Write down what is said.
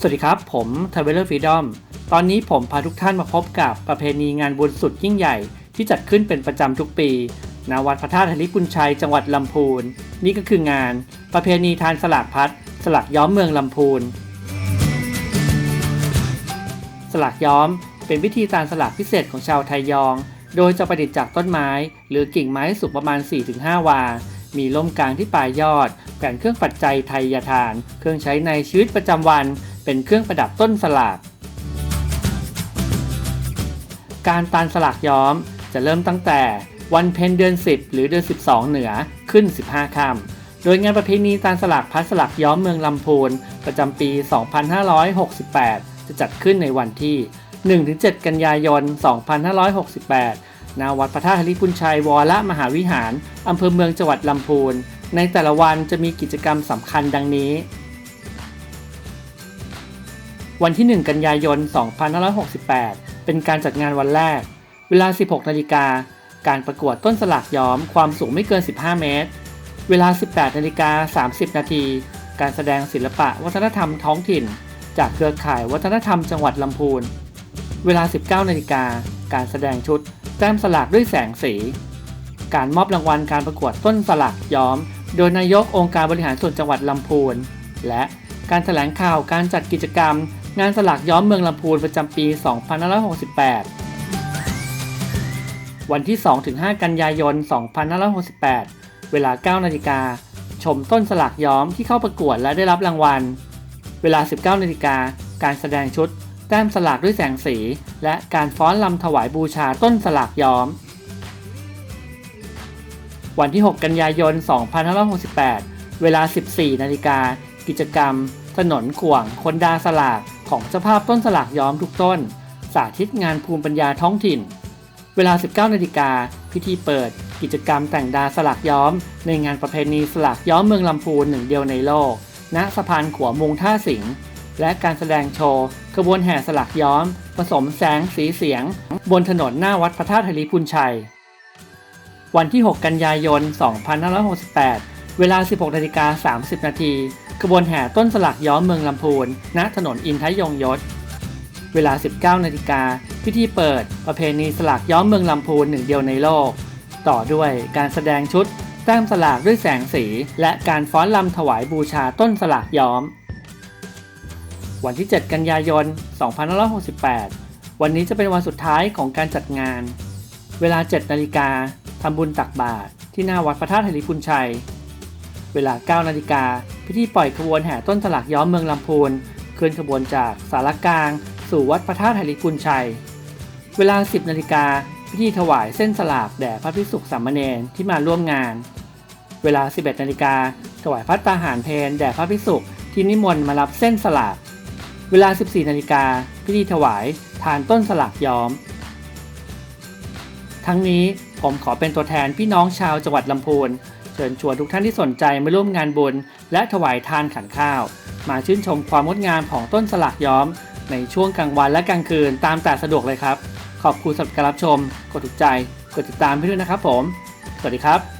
สวัสดีครับ ผม t r a v e l e r Freedom ตอนนี้ผมพาทุกท่านมาพบกับประเพณีงานบุญสุดยิ่งใหญ่ ที่จัดขึ้นเป็นประจำทุกปีณวัดพระธาตุธริพุนชัยจังหวัดลำพูน นี่ก็คืองาน ประเพณีทานสลากพัดสลักย้อมเมืองลำพูน สลักย้อมเป็นวิธีทานสลักพิเศษของชาวไทยยอง โดยจะประดิษฐ์จากต้นไม้ หรือกิ่งไม้สูงประมาณ 4-5 วา มีล่มกลางที่ปลายยอดแผ่นเครื่องปัจจัยไทยยทาน เครื่องใช้ในชีวิตประจำวัน เป็นเครื่องประดับต้นสลาก การตานสลากย้อมจะเริ่มตั้งแต่วันเพ็ญเดือน 10 หรือเดือน 12 เหนือขึ้น 15ค่ำโดยงานประเพณีตานสลากพัดสลักย้อมเมืองลำพูนประจำปี 2568 จะจัดขึ้นในวันที่ 1-7 กันยายน 2568 ณ วัดพระธาตุธริพุนชัยวรมหาวิหาร อำเภอเมืองจังหวัดลำพูน ในแต่ละวันจะมีกิจกรรมสำคัญดังนี้ วันที่ 1 กันยายน 2568 เป็นการจัดงานวันแรก เวลา 16 นาฬิกา การประกวดต้นสลากย้อมความสูงไม่เกิน 15 เมตร เวลา 18 นาฬิกา 30 นาที การแสดงศิลปะวัฒนธรรมท้องถิ่น จากเครือข่ายวัฒนธรรมจังหวัดลำพูน เวลา 19 นาฬิกา การแสดงชุดแต้มสลากด้วยแสงสี การมอบรางวัลการประกวดต้นสลากย้อม โดยนายกองค์การบริหารส่วนจังหวัดลำพูน และการแถลงข่าวการจัดกิจกรรม งานสลากย้อมเมืองลำพูนประจำปี 2568 วันที่ 2-5 กันยายน 2568 เวลา 9 นาฬิกา ชมต้นสลากย้อมที่เข้าประกวดและได้รับรางวัล เวลา 19 นาฬิกา การแสดงชุด แต้มสลากด้วยแสงสี และการฟ้อนลำถวายบูชาต้นสลากย้อม วันที่ 6 กันยายน 2568 เวลา 14 นาฬิกา กิจกรรมถนนขวงคนดาสลาก ของเจ้าภาพต้นสลากย้อมทุกต้น สาธิตงานภูมิปัญญาท้องถิ่น เวลา 19นาฬิกาพิธีเปิด กิจกรรมแต่งดาสลากย้อม ในงานประเพณีสลากย้อมเมืองลำพูนหนึ่งเดียวในโลก ณสะพานขัวมุงท่าสิงห์และการแสดงโชว์ขบวนแห่สลักย้อม ผสมแสงสีเสียง บนถนนหน้าวัดพระธาตุธริพุนชัย วันที่ 6 กันยายน 2568 เวลา 16นาฬิกา30 นาที ขบวนแห่ต้นสลักย้อมเมืองลำพูน ณ ถนนอินทยงยศ เวลา 19นาฬิกาพิธีเปิด ประเพณีสลักย้อมเมืองลำพูนหนึ่งเดียวในโลก ต่อด้วยการแสดงชุดแต้มสลากด้วยแสงสี และการฟ้อนลำถวายบูชาต้นสลากย้อม วันที่ 7 กันยายน 2568 วันนี้จะเป็นวันสุดท้ายของการจัดงาน เวลา 7 นาฬิกาทำบุญตักบาตรที่หน้าวัดพระธาตุธริพุนชัย เวลา 9 นาฬิกา พิธีปล่อยขบวนแห่ต้นสลักย้อมเมืองลำพูน เคลื่อนขบวนจากสารกลาง สู่วัดพระธาตุธริพุนชัย เวลา 10 นาฬิกา พิธีถวายเส้นสลากแด่พระภิกษุสามเณรที่มาร่วมงาน เวลา 11 นาฬิกา ถวายพัตตาหารเพลแด่พระภิกษุที่นิมนต์มารับเส้นสลาก เวลา 14 นาฬิกา พิธีถวายทานต้นสลากย้อม ทั้งนี้ผมขอเป็นตัวแทนพี่น้องชาวจังหวัดลำพูน ชิญชวนทุกท่านที่สนใจมาร่วมงานบุญ และถวายทานขันข้าว มาชื่นชมความงดงามของต้นสลักย้อม ในช่วงกลางวันและกลางคืนตามแต่สะดวกเลยครับ ขอบคุณสำหรับการรับชม กดถูกใจ กดติดตามให้ด้วยนะครับผม สวัสดีครับ